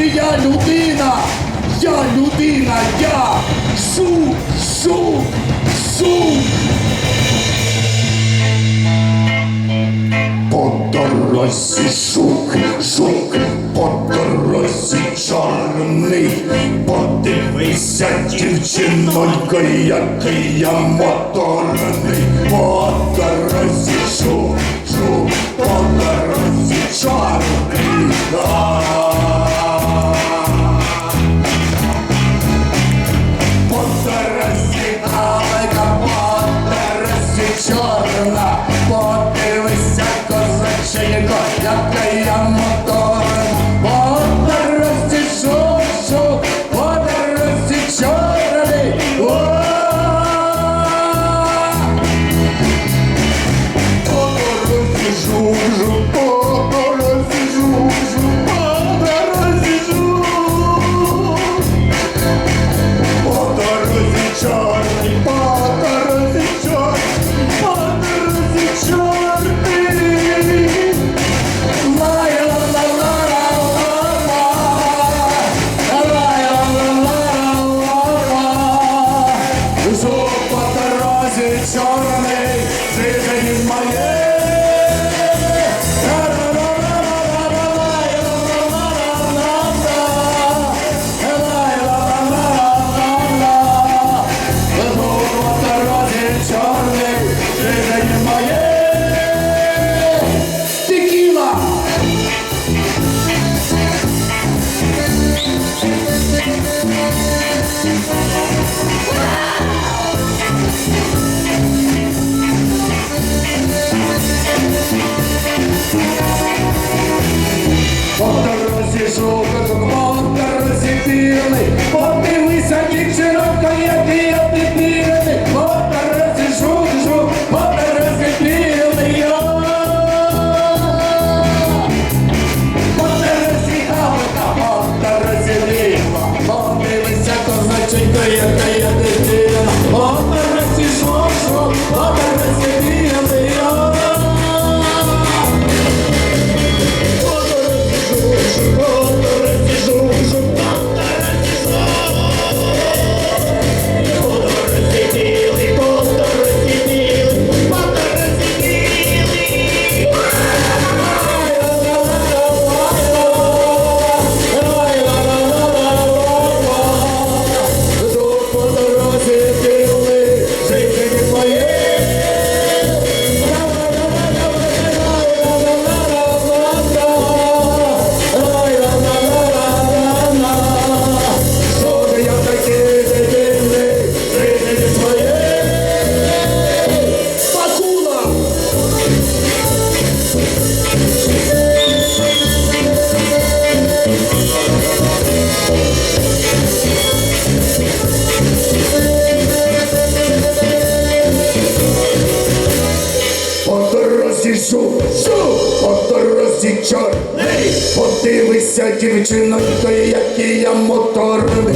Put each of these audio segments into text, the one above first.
чи я людина? Я людина, я шу, шу, шу. По дорозі шук, шук, по дорозі чорний, подивися, дівчинонько, який я моторний, по дорозі шук, шук, по дорозі чорний. Подивися, козаченько, яка я чорний, жизнь моєї. Текила! По дорозі шукати, по дорозі білий, подивися, дівчинка, який я дебільний, по дорозі жук, по дорозі білий. По дорозі галка, по дорозі ліва, подивися, козаченька, яка я дебільна, по дорозі жук, по дорозі чорний, подивися, дівчинонько, який я моторний.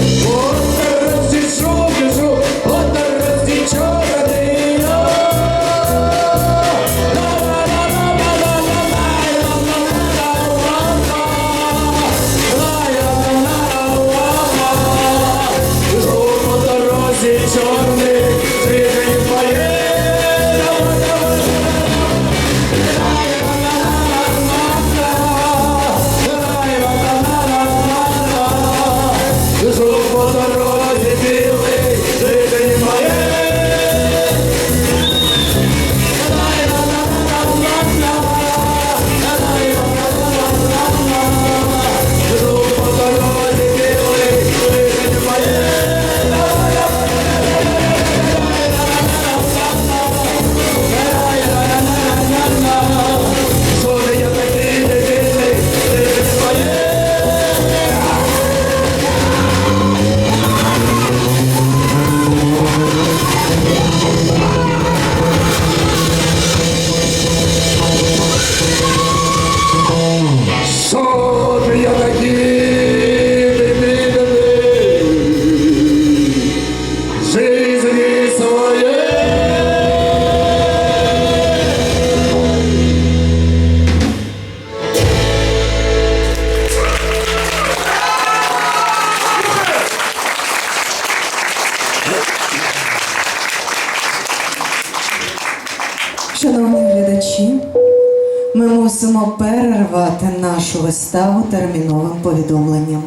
Шановні глядачі, ми мусимо перервати нашу виставу терміновим повідомленням.